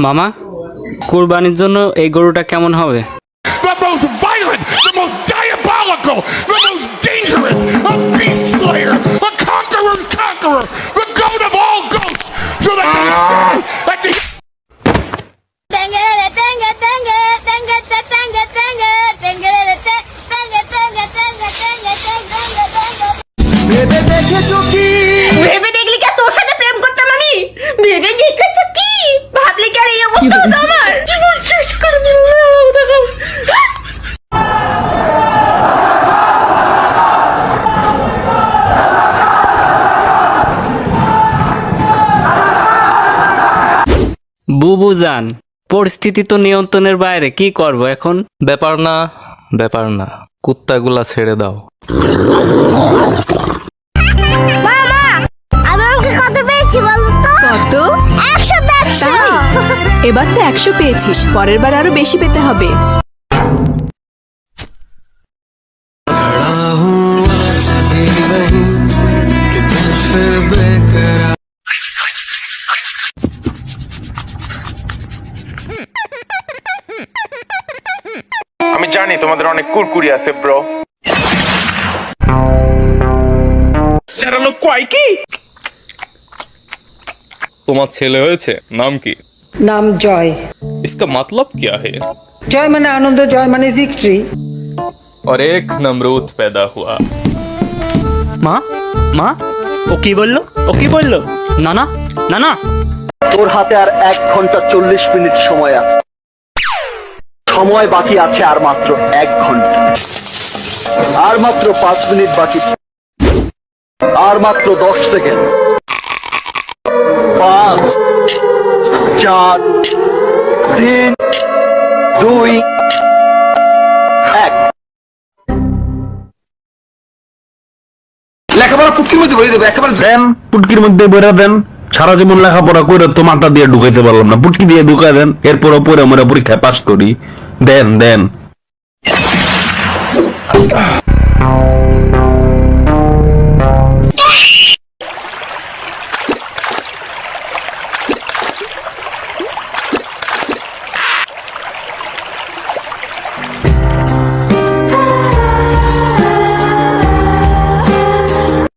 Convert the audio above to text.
মামা কুরবানির জন্য এই গরুটা কেমন হবে the আমার জীবন শেষ করে দিল দেখো বুবু যান পরিস্থিতি তো নিয়ন্ত্রণের বাইরে কি করব এখন? ব্যাপার না ব্যাপার না কুত্তাগুলা ছেড়ে দাও। এবার তো একশো পেয়েছিস পরের বার আরও বেশি পেতে হবে। আমি জানি তোমাদের অনেক কুরকুরি আছে ব্রো তোমার ছেলে হয়েছে নাম কি? नाम जॉय इसका मतलब क्या है जॉय माने आनंद जॉय माने विक्ट्री और एक नमरूद पैदा हुआ মা মা ও কি বললো ও কি বললো না না না না তোর হাতে আর এক ঘন্টা চল্লিশ মিনিট সময় আছে সময় বাকি আছে আর মাত্র এক ঘন্টা আর মাত্র পাঁচ মিনিট বাকি আর মাত্র দশ সেকেন্ড পাঁচ চার, তিন, দুই, এক। লেখাপড়া পুটকির মধ্যে ভরে দেবে, একেবারে দেন, পুটকির মধ্যে ভরে দেন, সারা জীবন লেখাপড়া করে তো মাথা দিয়ে ঢুকাইতে পারলাম না। পুটকি দিয়ে ঢুকাই দেন, এরপরও পরে আমরা পরীক্ষায় পাস করি। দেন দেন।